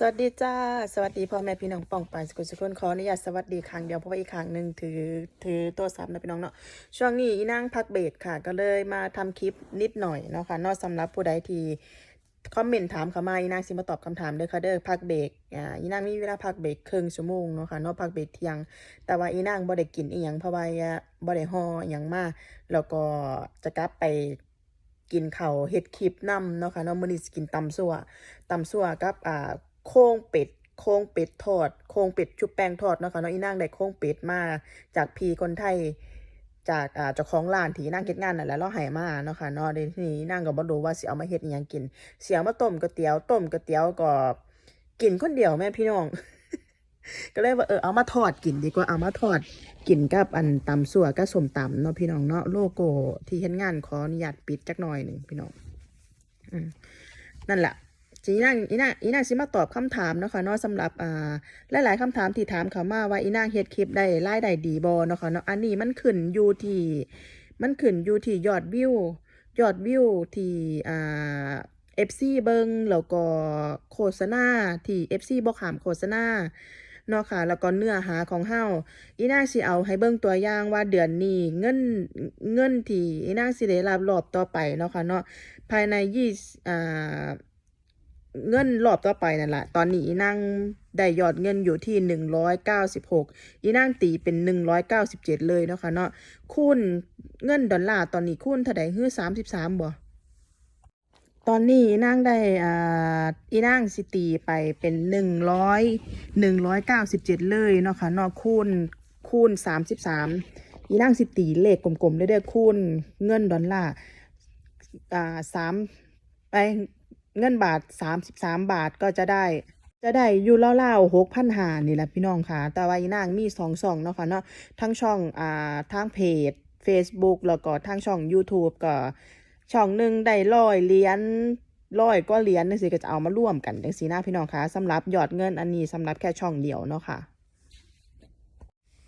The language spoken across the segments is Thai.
สวัสดีจ้า สวัสดีพ่อแม่พี่น้องป้องปายสกุลสกุลขออนุญาตสวัสดีครั้งเดียวเพราะว่าอีกครั้งหนึ่งถือถือโทรศัพท์นะพี่น้องเนาะช่วงนี้อีนั่งพักเบรกค่ะ ก็เลยมาทำคลิปนิดหน่อยเนาะค่ะนอกสำหรับผู้ใดที่คอมเมนต์ถามเขามาอีนั่งสิมาตอบคำถามเด้อค่ะเด้อพักเบรกอ่าอีนั่งมีเวลาพักเบรกครึ่งชั่วโมงเนาะค่ะนอกพักเบรกเที่ยง แต่ว่าอีนั่งบ่ได้กินอีหยังเพราะว่าบ่ได้ห่ออีหยังมาแล้วก็จะกลับไปกินข้าวเฮ็ดคลิปนำเนาะค่ะเนาะมื้อนี้กินตำซั่วตำซั่วกับอ่า โครงเป็ดโครงเป็ดทอดโครงเป็ดชุบแป้งทอดเนาะค่ะเนาะอีนางได้โครงเป็ดมาจากพี่คนไทยจากอ่าเจ้าของร้านที่นางเฮ็ดงานนั่นแหละเราให้มาเนาะค่ะเนาะเดี๋ยวนี้นางก็บ่รู้ว่าสิเอามาเฮ็ดอีหยังกินสิเอามาต้มก๋วยเตี๋ยวต้มก๋วยเตี๋ยวก็กินคนเดียวแม่พี่น้อง ก็เลยว่าเออเอามาทอดกินดีกว่าเอามาทอดกินกับอันตำสัวกับสมตำเนาะพี่น้องเนาะโลโก้ที่เฮ็ดงานขออนุญาตปิดจักหน่อยหนึ่งพี่น้องอืมนั่นแหละ จีนางอีนางอีนางสิมาตอบคำถามเนาะค่ะเนาะสำหรับอ่าหลายๆคำถามที่ถามเขามาว่าอีนางเฮ็ดคลิปได้รายได้ดีบ่เนาะค่ะเนาะอันนี้มันขึ้นอยู่ที่มันขึ้นอยู่ที่ยอดวิวยอดวิวที่อ่า FC เบิงแล้วก็โฆษณาที่ FC บ่ขามโฆษณาเนาะค่ะ แล้วก็เนื้อหาของเฮาอีนางสิเอาให้เบิ่งตัวอย่างว่าเดือนนี้เงินเงินที่อีนางสิได้รับรอบต่อไปเนาะค่ะเนาะภายในยี่อ่า เงินรอบต่อไปนั่นแหละ ตอนนี้อีนางได้ยอดเงินอยู่ที่หนึ่งร้อยเก้าสิบหกอีนางตีเป็นหนึ่งร้อยเก้าสิบเจ็ดเลยเนาะค่ะเนาะ คูณเงินดอลลาร์ตอนนี้คูณเท่าใดคือสามสิบสามบ่ตอนนี้อีนางได้อ่าอีนางสิตีไปเป็นหนึ่งร้อยหนึ่งร้อยเก้าสิบเจ็ดเลยเนาะค่ะเนาะคูณคูณสามสิบสามอีนางสิตีเลขกลมๆเรื่อยๆคูณเงินดอลลาร์อ่าสามไป เงินบาทสามสิบสามบาทก็จะได้ จะได้อยู่เล่าๆหกพันหานี่แหละพี่น้องค่ะ แต่ว่าอีนางมีสองช่องเนาะค่ะเนาะทั้งช่องอ่าทางเพจ Facebook แล้วก็ทางช่อง YouTube ก็ช่องหนึ่งได้ร้อยเหรียญร้อยก็เหรียญนั่นสิก็จะเอามาร่วมกันจังสีหน้าพี่น้องค่ะสำหรับยอดเงินอันนี้สำหรับแค่ช่องเดียวเนาะค่ะ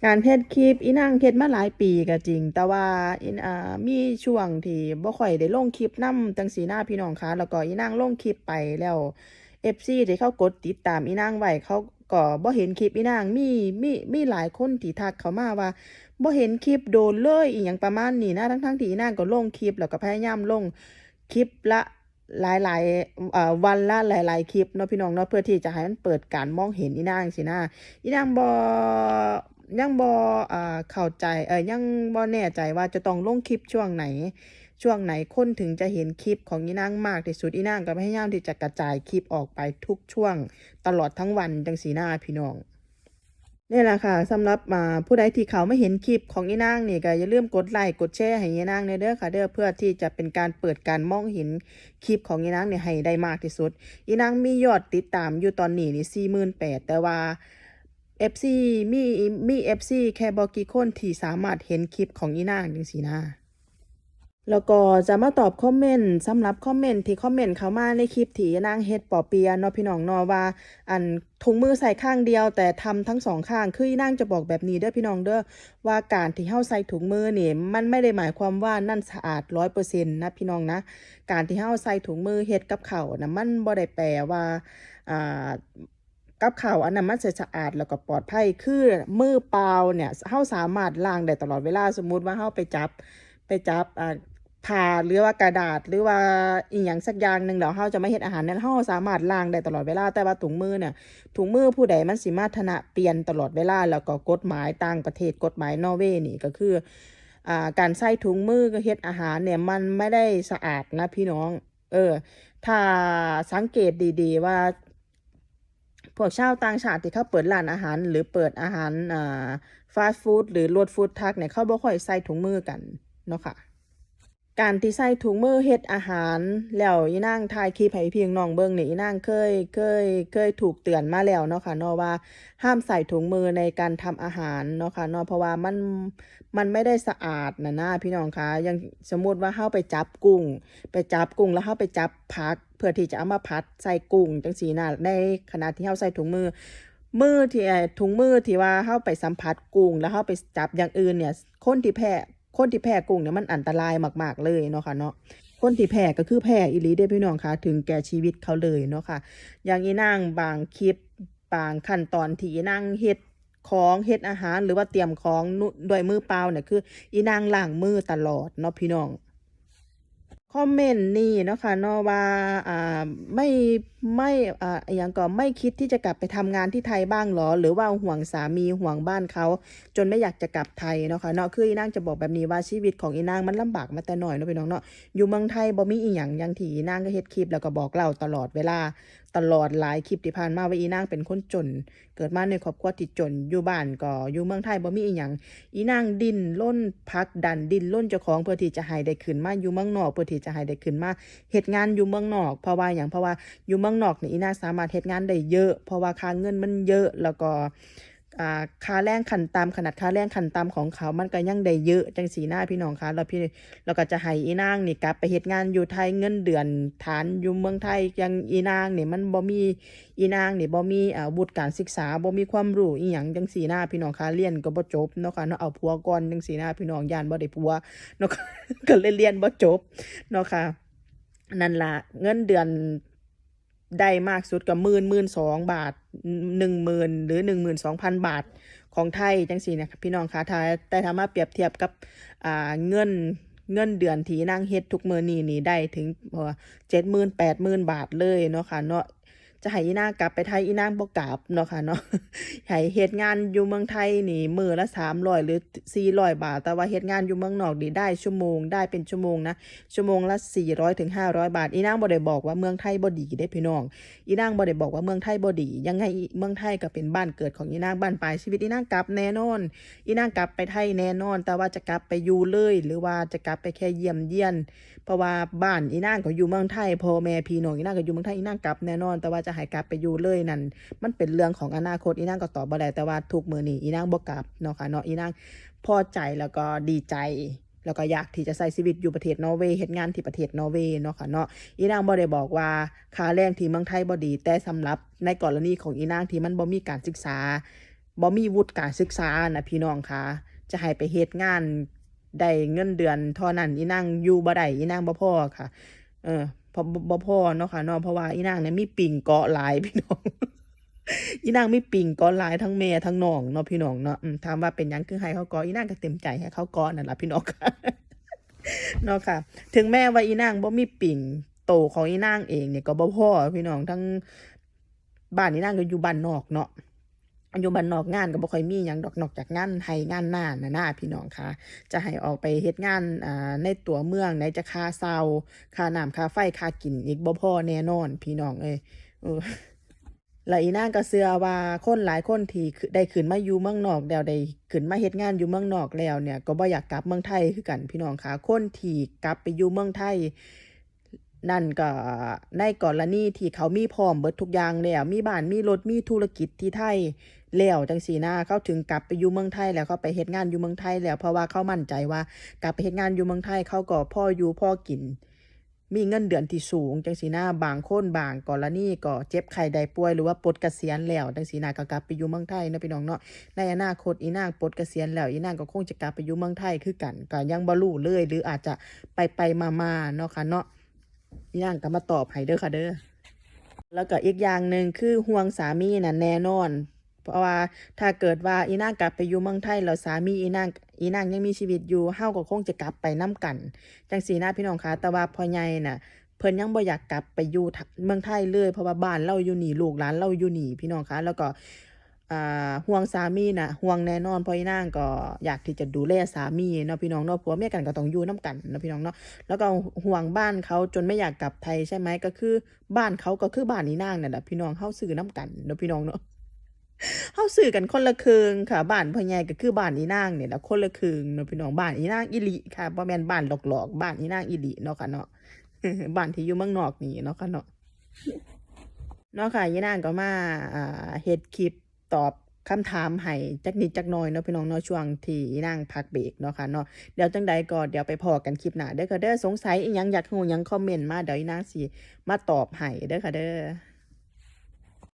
การเฮ็ดคลิปอีนางเฮ็ดมาหลายปีก็จริง แต่ว่าอีนอ่ามีช่วงที่บ่ค่อยได้ลงคลิปนำจังสีหน้าพี่น้องคะแล้วก็อีนางลงคลิปไปแล้ว FC ที่เขากดติดตามอีนางไว้เขาก็บ่เห็นคลิปอีนางมีมีมีหลายคนที่ทักเขามาว่าบ่เห็นคลิปโดนเลยอีหยังประมาณนี้นะทั้งๆที่อีนางก็ลงคลิปแล้วก็พยายามลงคลิปละหลายๆเอ่อวันละหลายๆคลิปเนาะพี่น้องเนาะเพื่อที่จะให้มันเปิดการมองเห็นอีนางสินะอีนางบ่ ยังบอ่าเข้าใจเอ้ยยังบ่แน่ใจว่าจะต้องลงคลิปช่วงไหน ช่วงไหนคนถึงจะเห็นคลิปของอีนางมากที่สุดอีนางก็พยายามที่จะกระจายคลิปออกไปทุกช่วง ตลอดทั้งวันจังสีหน้าพี่น้องนี่แหละค่ะสำหรับอ่าผู้ใดที่เขาไม่เห็นคลิปของอีนางนี่ก็อย่าลืมกดไลค์กดแชร์ให้อีนางในเด้อค่ะเด้อเพื่อที่จะเป็นการเปิดการมองเห็นคลิปของอีนางเนี่ยให้ได้มากที่สุดอีนางมียอดติดตามอยู่ตอนนี้นี่สี่หมื่นแปดแต่ว่า FC มีมี FC แค่บอกกี่คนที่สามารถเห็นคลิปของอีนางจังซี่นะแล้วก็จะมาตอบคอมเมนต์สำหรับคอมเมนต์ที่คอมเมนต์เข้ามาในคลิปที่นางเฮ็ดปอเปียเนาะพี่น้องเนาะว่า อันถุงมือใส่ข้างเดียว แต่ทำทั้งสองข้างคือนางจะบอกแบบนี้เด้อพี่น้องเด้อว่าการที่เฮาใส่ถุงมือนี่มันไม่ได้หมายความว่านั่นสะอาดร้อยเปอร์เซ็นต์นะพี่น้องนะ การที่เฮาใส่ถุงมือเฮ็ดกับเข้านะมันบ่ได้แปลว่าอ่า กับข้าวอนนั้นมันจะสะอาดแล้วก็ปลอดภัยคือมือเปล่าเนี่ยเฮาสามารถล้างได้ตลอดเวลาสมมุติว่าเฮาไปจับไปจับอ่าผ้าหรือว่ากระดาษหรือว่าอีหยังสักอย่างหนึ่งแล้วเฮาจะไม่เฮ็ดอาหารนั้นเฮาสามารถล้างได้ตลอดเวลาแต่ว่าถุงมือเนี่ยถุงมือผู้ใดมันสิมาถนะเปลี่ยนตลอดเวลาแล้วก็กฎหมายต่างประเทศกฎหมายนอร์เวย์นี่ก็คืออ่าการใส่ถุงมือเฮ็ดอาหารเนี่ยมันไม่ได้สะอาดนะพี่น้อง เออ ถ้าสังเกตดีๆว่า วกชาวต่างชาติที่เขาเปิดร้านอาหาร หรือเปิดอาหารอ่าฟาสต์ฟู้ดหรือรวดฟู้ดทักเนี่ยเขาบ่ค่อยใส่ถุงมือกันเนาะค่ะ การที่ใส่ถุงมือเฮ็ดอาหาร แล้วอีนางถ่ายคลิปให้พี่น้องเบิ่งนี่อีนางเคยเคยเคยถูกเตือนมาแล้วเนาะค่ะเนาะว่าห้ามใส่ถุงมือในการทำอาหารเนาะค่ะเนาะเพราะว่ามันมันไม่ได้สะอาดนะนะพี่น้องคะย่างสมมุติว่าเฮาไปจับกุ้ง ไปจับกุ้งแล้วเฮาไปจับผัก เพื่อที่จะเอามาผัดใส่กุ้งจังซี่น่ะในขณะที่เฮาใส่ถุงมือมือที่ถุงมือที่ว่าเฮาไปสัมผัสกุ้งแล้วเฮาไปจับอย่างอื่นเนี่ยคนที่แพ้ คนที่แพ้กุ้งเนี่ยมันอันตรายมาก ๆ เลยเนาะค่ะเนาะคนที่แพ้ก็คือแพ้อีหลีเด้พี่น้องคะถึงแก่ชีวิตเขาเลยเนาะค่ะ อย่างอีนางบางคลิปบางขั้นตอนที่อีนางเฮ็ดของเฮ็ดอาหาร หรือว่าเตรียมของด้วยมือเปล่าเนี่ยคือ อีนางล้างมือตลอดเนาะพี่น้องคอมเมนต์นี่เนาะค่ะเนาะว่าอ่าไม่ไม่อ่าอย่างก็ไม่คิดที่จะกลับไปทำงานที่ไทยบ้างหรอ หรือว่าห่วงสามีห่วงบ้านเขา จนไม่อยากจะกลับไทยเนาะค่ะเนาะคืออีนางจะบอกแบบนี้ว่าชีวิตของอีนางมันลำบากมาแต่น้อยเนาะพี่น้องเนาะอยู่เมืองไทยบ่มีอีหยังย่างที่อีนางก็เฮ็ดคลิปแล้วก็บอกเล่าตลอดเวลาตลอดหลายคลิปที่ผ่านมาว่าอีนางเป็นคนจน เกิดมาในครอบครัวที่จนอยู่บ้านก็อยู่เมืองไทยบ่มีอีหยังอีนางดิ้นล้นพักดันดิ้นล้นเจ้าของเพื่อที่จะให้ได้ขึ้นมาอยู่เมืองนอกเพื่อที่จะให้ได้ขึ้นมาเฮ็ดงานอยู่เมืองนอกเพราะว่าหยังเพราะว่าอยู่เมืองนอกนี่อีนาสามารถเฮ็ดงานได้เยอะ เพราะว่าค่าเงินมันเยอะแล้วก็ค่าแรงขันตามขนาดค่าแรงขันตามของเขา มันก็ยังได้เยอะจังสีหน้าพี่น้องคะแล้วพี่เราก็จะให้อีนางนี่กลับไปเฮ็ดงานอยู่ไทยเงินเดือนฐานอยู่เมืองไทยยังอีนางนี่มันบ่มีอีนางนี่บ่มีอ่าวุฒิการศึกษาบ่มีความรู้อีหยังจังสีหน้าพี่น้องคะเรียนก็บ่จบเนาะค่ะเนาะเอาผัวก่อนจังสีหน้าพี่น้องย่านบ่ได้ผัวเนาะก็เลยเรียนบ่จบเนาะค่ะนั่นล่ะเงินเดือน ได้มากสุดก็หมื่นหมื่นสองบาทหนึ่งหมื่นหรือหนึ่งหมื่นสองพันบาทของไทยจังสี่นะครับพี่น้องคะถ้าแต่ถ้ามาเปรียบเทียบกับอ่าเงินเงินเดือนที่นางเฮ็ดทุกมือนี่นี่ได้ถึงเจ็ดหมื่นแปดหมื่นบาทเลยเนาะค่ะเนาะ จะให้อีนางกลับไปไทยอีนางบ่กลับเนาะค่ะเนาะให้เฮ็ดงานอยู่เมืองไทยนี่มือละสามร้อยหรือสี่ร้อยบาท แต่ว่าเฮ็ดงานอยู่เมืองนอกนี่ได้ชั่วโมงได้เป็นชั่วโมงนะ ชั่วโมงละ400ถึง500บาท อีนางบ่ได้บอกว่าเมืองไทยบ่ดีเด้พี่น้อง อีนางบ่ได้บอกว่าเมืองไทยบ่ดี ยังไงเมืองไทยก็เป็นบ้านเกิดของอีนางบ้านปลายชีวิตอีนางกลับแน่นอน อีนางกลับไปไทยแน่นอน แต่ว่าจะกลับไปอยู่เลย หรือว่าจะกลับไปแค่เยี่ยมเยียน เพราะว่าบ้านอีนางก็อยู่เมืองไทยพ่อแม่พี่น้องอีนางก็อยู่เมืองไทยอีนางกลับแน่นอนแต่ว่าจะให้กลับไปอยู่เลยนั่นมันเป็นเรื่องของอนาคตอีนางก็ตอบบ่ได้แต่ว่าทุกมื้อนี้อีนางบ่กลับเนาะค่ะเนาะอีนางพอใจแล้วก็ดีใจแล้วก็อยากที่จะใช้ชีวิตอยู่ประเทศนอร์เวย์เฮ็ดงานที่ประเทศนอร์เวย์เนาะค่ะเนาะอีนางบ่ได้บอกว่าค่าแรงที่เมืองไทยบ่ดี แต่สำหรับในกรณีของอีนางที่มันบ่มีการศึกษาบ่มีวุฒิการศึกษานะพี่น้องค่ะ จะให้ไปเฮ็ดงานได้เงินเดือนเท่านั้นอีนางอยู่บ่ได้อีนางบ่พอค่ะ เออ พอบ่พอเนาะค่ะเนาะเพราะว่าอีนางเนี่ยมีปิ่งเกาะหลายพี่น้อง อีนางมีปิ่งเกาะหลายทั้งแม่ทั้งน้องเนาะพี่น้องเนาะถามว่าเป็นยังคือให้เขาเกาะอีนางก็เต็มใจให้เขาเกาะนั่นละพี่น้องค่ะเนาะค่ะ ถึงแม้ว่าอีนางบ่มีปิ่งโตของอีนางเองเนี่ยก็บ่พอพี่น้องทั้งบ้านอีนางก็อยู่บ้านนอกเนาะ อยู่บ้านนอกงานก็บ่ค่อยมีหยังดอกนอกจากงานให้งานหน้าน่ะนะพี่น้องค่ะ จะให้ออกไปเฮ็ดงานอ่าในตัวเมืองไหนจะค่าเซาค่าน้ำค่าไฟค่ากินอีกบ่พอแน่นอน พี่น้องเอ้ยเออและอีนางก็เชื่อว่าคนหลายคนที่ได้ขึ้นมาอยู่เมืองนอกแล้วได้ขึ้นมาเฮ็ดงานอยู่เมืองนอกแล้วเนี่ย ก็บ่อยากกลับเมืองไทยคือกันพี่น้องค่ะคนที่กลับไปอยู่เมืองไทย นั่นก็ในกรณีที่เขามีพร้อมเบิดทุกอย่างแล้ว มีบ้านมีรถมีธุรกิจที่ไทยแล้วจังซี่นะเขาถึงกลับไปอยู่เมืองไทยแล้วเขาไปเฮ็ดงานอยู่เมืองไทยแล้วเพราะว่าเขามั่นใจว่ากลับไปเฮ็ดงานอยู่เมืองไทยเขาก็พ่ออยู่พ่อกิน มีเงินเดือนที่สูงจังสีหน้าบางคนบางกรณีก็เจ็บไข้ได้ป่วยหรือว่าปลดเกษียณแล้วจังสีหน้าก็กลับไปอยู่เมืองไทยนะพี่น้องเนาะในอนาคตอีนางปลดเกษียณแล้วอีนางก็คงจะกลับไปอยู่เมืองไทยคือกันก็ยังบ่รู้เลย หรืออาจจะไปไปมามาๆเนาะค่ะเนาะ อีนางก็มาตอบให้เด้อค่ะเด้อแล้วก็อีกอย่างหนึ่งคือห่วงสามีน่ะแน่นอน เพราะว่าถ้าเกิดว่าอีนางกลับไปอยู่เมืองไทยแล้วสามีอีนางอีนางยังมีชีวิตอยู่เฮาก็คงจะกลับไปน้กัน จังสีหน้าพี่น้องคะแต่ว่าพ่อใหญ่น่ะเพิ่นยังบ่อยากกลับไปอยู่เมืองไทยเลยเพราะว่าบ้านเราอยู่นี่ลูกหลานเราอยู่นี่พี่น้องคะแล้วก็ ห่วงสามีน่ะห่วงแน่นอนเพราะอีนางก็อยากที่จะดูแลสามีเนาะพี่น้องเนาะผัวเมียกันก็ต้องอยู่น้กันเนาะพี่น้องเนาะแล้วก็ห่วงบ้านเขาจนไม่อยากกลับไทยใช่ไหมก็คือ บ้านเขาก็คือบ้านอีนางนั่นแหละพี่น้องเฮาซื้อน้กันเนาะพี่น้องเนาะเฮาซื้อกันคนละครึ่งค่ะบ้านพ่อใหญ่ก็คือบ้านอีนางเนี่ยแหละคนละครึ่งเนาะพี่น้องบ้านอีนางอีหลีค่ะบ่แม่นบ้านหลอกๆบ้านอีนางอีหลีเนาะค่ะเนาะบ้านที่อยู่เมืองนอกนี่เนาะค่ะเนาะเนาะค่ะยีนางก็มาอ่าเฮ็ดคลิป ตอบคำถามให้จักนิดจักน้อยเนาะพี่น้องเนาะช่วงที่นั่งพักเบรกเนาะค่ะเนาะเดี๋ยวจังใดก็เดี๋ยวไปพอกันคลิปหน้าเด้อค่ะเด้อสงสัยอีหยังอยากรู้หยังคอมเมนต์มาเดี๋ยวยี่นางสิมาตอบให้เด้อค่ะเด้อ